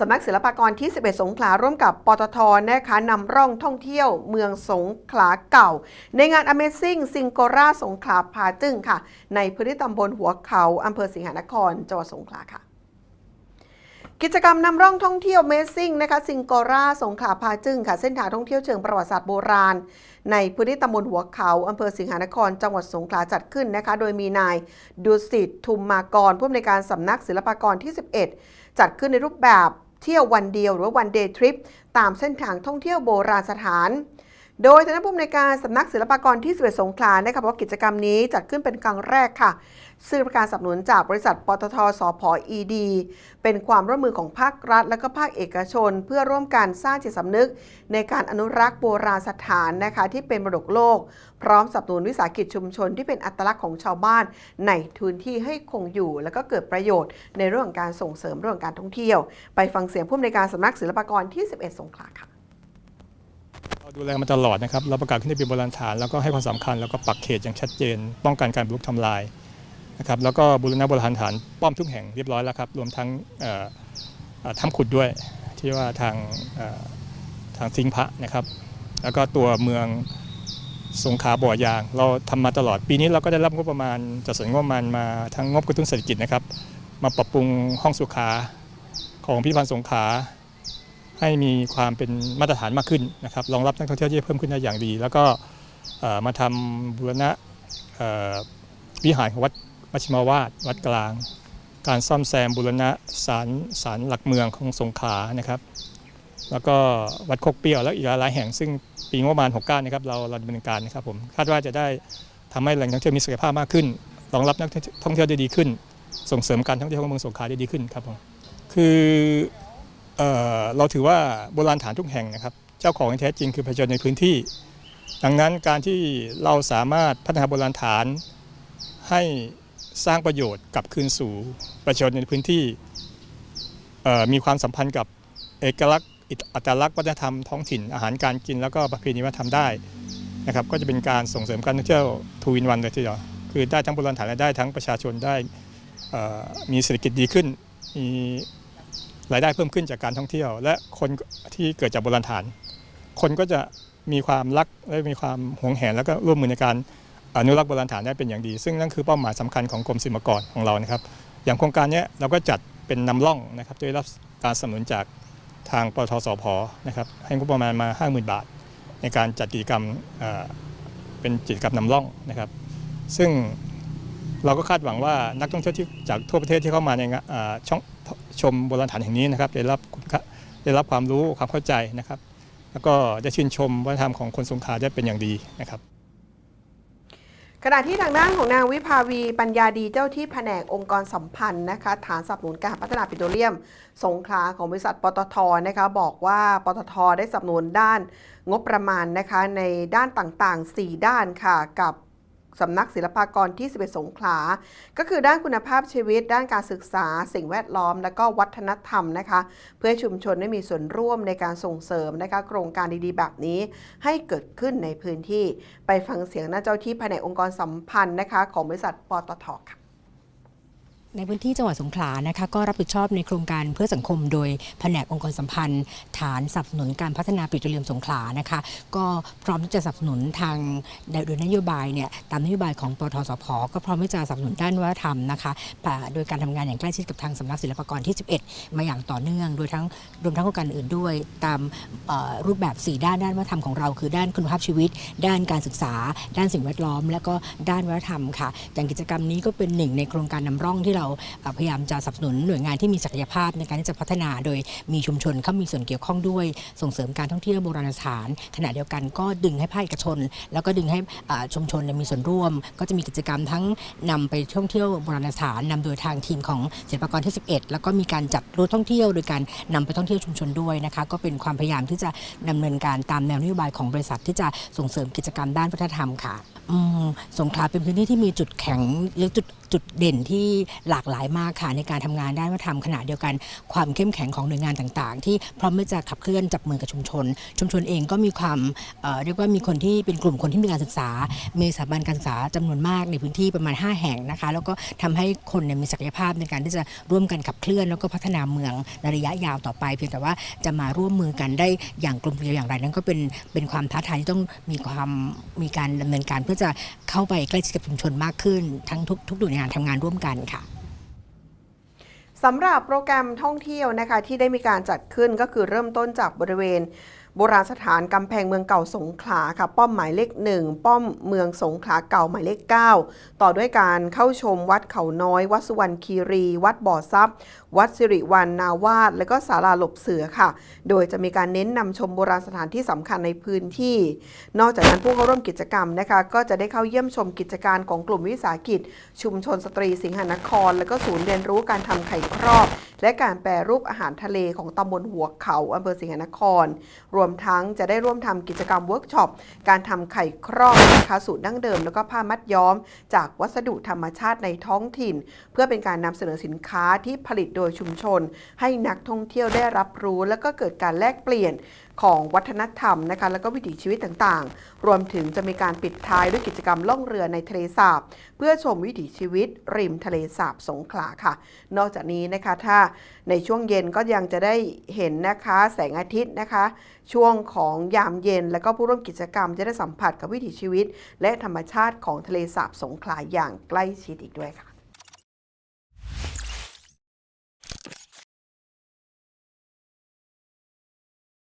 สำนักศิลปากรที่ 11 สงขลาร่วมกับปตทนะคะนำร่องท่องเที่ยวเมืองสงขลาเก่า ในงาน Amazing ซิงโกราสงขลาพาจึ้งค่ะ ในพื้นที่ตำบลหัวเขาอำเภอสิงหนครจังหวัดสงขลาค่ะกิจกรรมนำร่องท่องเที่ยว Amazing นะคะซิงโกราสงขลาพาจึงค่ะเส้นทางท่องเที่ยวเชิงประวัติศาสตร์โบราณ ในพื้นที่ตำบลหัวเขาอำเภอสิงหนคร จังหวัดสงขลาจัดขึ้นนะคะ โดยมีนายดุสิตทุมมากรผู้อำนวยการสำนักศิลปากรที่ 11 จัดขึ้นในรูปแบบ เที่ยววันเดียวหรือวันเดย์ทริปตามเส้นทางท่องเที่ยวโบราณสถาน โดยทางผู้อำนวยการสำนักศิลปากรที่สเวตสงขลานะคะบอกว่ากิจกรรมนี้จัดขึ้นเป็นครั้งแรกค่ะ ซึ่งประการสนับสนุนจากบริษัทปตทสพอดีเป็นความร่วมมือของภาครัฐ และก็ภาคเอกชน เพื่อร่วมกันสร้างจิตสำนึก ในการอนุรักษ์โบราณสถานนะคะที่เป็นมรดกโลก พร้อมสนับสนุนวิสาหกิจชุมชนที่เป็นอัตลักษณ์ของชาวบ้าน ในพื้นที่ให้คงอยู่ และก็เกิดประโยชน์ ในเรื่องการส่งเสริมเรื่องการท่องเที่ยว ไปฟังเสียงผู้อำนวยการสำนักศิลปากรที่ 11 สงขลาค่ะ ดูแลมาตลอดนะครับเราประกาศขึ้นให้เป็นโบราณฐานแล้วก็ให้ความสำคัญแล้วก็ปักเขตอย่างชัดเจน ป้องกันการบุกรุกทำลายนะครับแล้วก็บูรณะโบราณฐานป้อมทุกแห่งเรียบร้อยแล้วครับรวมทั้งเอ่ำขุดด้วยที่ว่าทางทางทิ้งพระนะครับ แล้วก็ตัวเมืองสงขาบ่อยาง เราทำมาตลอดปีนี้เราก็ได้รับงบประมาณจัดสรรงบประมาณมาทั้งงบกระตุ้นเศรษฐกิจนะครับ มาปรับปรุงห้องสุขาของพิพิธภัณฑ์สงขา ให้มีความเป็นมาตรฐานมากขึ้นนะครับรองรับนักท่องเที่ยวที่เพิ่มขึ้นได้อย่างดี แล้วก็มาทำบูรณะวิหารของวัดมัชิมาวาดวัดกลาง การซ่อมแซมบูรณะศาลศาลหลักเมืองของสงขลานะครับ แล้วก็วัดโคกเปี้ยวและอีกหลายแห่งซึ่งปีงบประมาณ 69นะครับเราเราดำเนินการนะครับผมคาดว่าจะได้ทำให้แหล่งท่องเที่ยวมีศักยภาพมากขึ้นรองรับนักท่องเที่ยวได้ดีขึ้น ส่งเสริมการท่องเที่ยวของเมืองสงขลาได้ดีขึ้นครับผมคือ เเราถือว่าโบราณฐานทุกแห่งนะครับ เจ้าของแท้จริงคือประชาชนในพื้นที่ ดังนั้นการที่เราสามารถพัฒนาโบราณฐานให้สร้างประโยชน์กลับคืนสู่ประชาชนในพื้นที่มีความสัมพันธ์กับเอกลักษณ์อัตลักษณ์วัฒนธรรมท้องถิ่นอาหารการกินแล้วก็ประเพณีวัฒนธรรมได้นะครับก็จะเป็นการส่งเสริมการท่องเที่ยวทูวินวันเลยทีเดียวคือได้ทั้งโบราณฐานและได้ทั้งประชาชนได้มีเศรษฐกิจดีขึ้นมี รายได้เพิ่มขึ้นจากการท่องเที่ยว และคนที่เกิดจากโบราณฐาน คนก็จะมีความรักและมีความหวงแหนแล้วก็ร่วมมือในการอนุรักษ์โบราณฐานได้เป็นอย่างดี ซึ่งนั่นคือเป้าหมายสำคัญของกรมศิลปากรของเรานะครับ อย่างโครงการนี้เราก็จัดเป็นนำร่องนะครับโดยรับการสนับสนุนจากทางปทสพนะครับให้งบประมาณมา 50,000 บาท ในการจัดกิจกรรมเป็นกิจกรรมนำร่องนะครับ ซึ่งเราก็คาดหวังว่านักท่องเที่ยวที่จากทั่วประเทศที่เข้ามาในงานอ่าช่อง ชมโบราณฐานแห่งนี้นะครับ ได้รับได้รับความรู้ความเข้าใจนะครับ แล้วก็ได้ชื่นชมวัฒนธรรมของคนสงขลาได้เป็นอย่างดีนะครับขณะที่ทางด้านของนางวิภาวีปัญญาดีเจ้าที่แผนกองค์กรสัมพันธ์นะคะฐานสนับสนุนการพัฒนาปิโตรเลียม สงขลาของบริษัทปตทนะคะบอกว่าปตทได้สนับสนุนด้านงบประมาณนะคะในด้านต่างๆ 4 ด้านค่ะ กับ สำนักศิลปากรที่ 11 สงขลา ก็คือด้านคุณภาพชีวิต ด้านการศึกษา สิ่งแวดล้อม และก็วัฒนธรรมนะคะ เพื่อให้ชุมชนได้มีส่วนร่วมในการส่งเสริมนะคะโครงการดีๆ แบบนี้ให้เกิดขึ้นในพื้นที่ ไปฟังเสียงหน้าเจ้าที่ภายในองค์กรสัมพันธ์นะคะของบริษัทปตทค่ะ ในพื้นที่จังหวัดสงขลานะคะก็รับผิดชอบในโครงการเพื่อสังคมโดยแผนกองค์กรสัมพันธ์ ฐานสนับสนุนการพัฒนาปิโตรเลียมสงขลานะคะก็พร้อมที่จะสนับสนุนทางโดยนโยบายเนี่ยตามนโยบายของปทสพก็พร้อมที่จะสนับสนุนด้านวัฒนธรรมนะคะโดยการทำงานอย่างใกล้ชิดกับทางสำนักศิลปากรที่ 11 มาอย่างต่อเนื่องโดยทั้งรวมทั้งโครงการอื่นด้วย ตามรูปแบบ 4 ด้านด้านวัฒนธรรมของเราคือด้านคุณภาพชีวิต ด้านการศึกษา ด้านสิ่งแวดล้อม และก็ด้านวัฒนธรรมค่ะอย่างกิจกรรมนี้ก็เป็นหนึ่งในโครงการนำร่องที่เราเอ่อพยายามจะสนับสนุนหน่วยงานที่มีศักยภาพในการที่จะพัฒนาโดยมีชุมชนเข้ามีส่วนเกี่ยวข้องด้วย ส่งเสริมการท่องเที่ยวโบราณสถาน ขณะเดียวกันก็ดึงให้ภาคเอกชน แล้วก็ดึงให้ชุมชนมีส่วนร่วม ก็จะมีกิจกรรมทั้งนำไปท่องเที่ยวโบราณสถานนำโดยทางทีมของศิลปากรที่ 11 แล้วก็มีการจัดรูทท่องเที่ยว โดยการนำไปท่องเที่ยวชุมชนด้วยนะคะก็เป็นความพยายามที่จะดำเนินการตามแนวนโยบายของบริษัทที่จะส่งเสริมกิจกรรมด้านวัฒนธรรมค่ะ อืมสงขลาเป็นพื้นที่ที่มีจุดแข็งหรือจุดจุดเด่นที่หลากหลายมากค่ะในการทำงานด้านวัฒนธรรมขณะเดียวกัน ความเข้มแข็งของหน่วยงานต่างๆ ที่พร้อมที่จะขับเคลื่อนจับมือกับชุมชน ชุมชนเองก็มีความเอ่อเรียกว่ามีคนที่เป็นกลุ่มคนที่มีการศึกษา มีสถาบันการศึกษาจำนวนมากในพื้นที่ประมาณ 5 แห่งนะคะ แล้วก็ทำให้คนเนี่ยมีศักยภาพในการที่จะร่วมกันขับเคลื่อน แล้วก็พัฒนาเมืองในระยะยาวต่อไป เพียงแต่ว่าจะมาร่วมมือกันได้อย่างกลมเกลียวอย่างไรนั้นก็เป็นเป็นความท้าทายที่ต้องมีความมีการดำเนินการเพื่อจะเข้าไปใกล้ชิดกับชุมชนมากขึ้น ทั้งทุกทุกหน่วยงานทำงานร่วมกันค่ะสำหรับโปรแกรมท่องเที่ยวนะคะที่ได้มีการจัดขึ้นก็คือเริ่มต้นจากบริเวณ โบราณสถานกำแพงเมืองเก่าสงขลาค่ะป้อมหมายเลขหนึ่งป้อมเมืองสงขลาเก่าหมายเลข 9 ต่อด้วยการเข้าชมวัดเขาน้อย วัดสุวรรณคีรี วัดบ่อซับวัดสิริวันนาวาสและก็ศาลาหลบเสือค่ะ โดยจะมีการเน้นนำชมโบราณสถานที่สำคัญในพื้นที่ นอกจากนั้นผู้เข้าร่วมกิจกรรมนะคะ ก็จะได้เข้าเยี่ยมชมกิจการของกลุ่มวิสาหกิจ ชุมชนสตรีสิงหนคร และก็ศูนย์เรียนรู้การทำไข่ครอบและการแปรรูปอาหารทะเลของตำบลหัวเขาอำเภอสิงหนคร รวมทั้งจะได้ร่วมทำกิจกรรมเวิร์กช็อป การทำไข่ครอบนะคะสูตรดั้งเดิม แล้วก็ผ้ามัดย้อม จากวัสดุธรรมชาติในท้องถิ่น เพื่อเป็นการนำเสนอสินค้าที่ผลิตโดยชุมชน ให้นักท่องเที่ยวได้รับรู้ แล้วก็เกิดการแลกเปลี่ยน ของวัฒนธรรมนะคะแล้วก็วิถีชีวิตต่างๆ รวมถึงจะมีการปิดท้ายด้วยกิจกรรมล่องเรือในทะเลสาบ เพื่อชมวิถีชีวิต ริมทะเลสาบสงขลาค่ะ นอกจากนี้นะคะถ้าในช่วงเย็นก็ยังจะได้เห็นนะคะแสงอาทิตย์นะคะ ช่วงของยามเย็น แล้วก็ผู้ร่วมกิจกรรมจะได้สัมผัสกับวิถีชีวิต และธรรมชาติของทะเลสาบสงขลาอย่างใกล้ชิดอีกด้วยค่ะ